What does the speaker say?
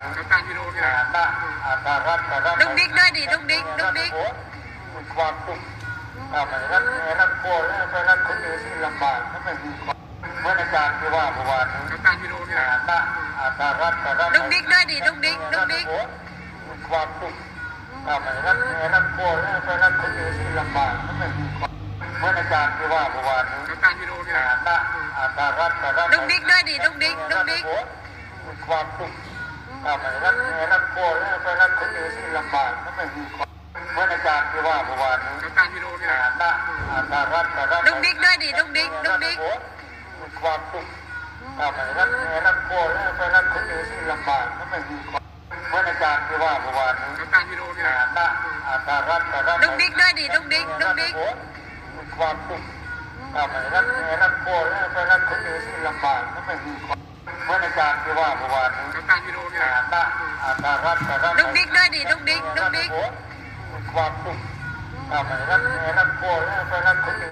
เขาตั้งวิดีโอเนี่ยดุ๊กดิ๊กด้วยดิดุ๊กดิ๊กดุ๊กดิ๊กความสุขอ่าไม่รักแม่รักพ่อและไม่รักคนอื่นที่ลำบากถ้าไม่มีความเมื่อนอาจารย์ที่ว่าเมื่อวานนี้เขาตั้งวิดีโอเนี่ยนะอาตารัตตารัตดุ๊กดิ๊กด้วยดิดุ๊กดิ๊กดุ๊กดิ๊กความสุขอ่าไม่รักแม่รักพ่อและไม่รักคนอื่นที่ลำบากถ้าไม่มีความเมื่อนอาจารย์ที่ว่าเมื่อวานนี้เขาตั้งวิดีโอเนี่ยนะอาตารัตตารัตดุ๊กดิ๊กด้วยดิดุ๊กดิ๊กดุ๊กดิ๊กความสุข อ่าไม่รักแม่รักพ่อและไม่รักคนอื่นที่ลำบากถ้าไม่มีความเหมื่อนอาจารย์ที่ว่าเมื่อวานนี้เขาตั้งวิดีโอเนี่ยนะอาตารัตตารัตดุ๊กดิ๊กด้วยดิดุ๊กดิ๊กดุ๊กดิ๊กมีความสุขอ่าไม่รักแม่รักพ่อและไม่รักคนอื่นที่ลำบากถ้าไม่มีความเหมื่อนอาจารย์ที่ว่าเมื่อวานนี้เขาตั้งวิดีโอเนี่ยนะอาตารัตตารัตดุ๊กดิ๊กด้วยดิดุ๊กดิ๊กดุ๊กดิ๊กมีความสุขอ่าไม่รักแม่รักพ่อและไม่รักคนอื่นที่ลำบากถ้าไม่มีความ เหมื่อนอาจารย์ที่ว่าเมื่อวานนี้เขาตั้งวิดีโอเนี่ยนะอาตารัตตารัตดุ๊กดิ๊กด้วยดิดุ๊กดิ๊กดุ๊กดิ๊กมีความสุขอ่าไม่รักแม่รักพ่อและไม่รักคนอื่น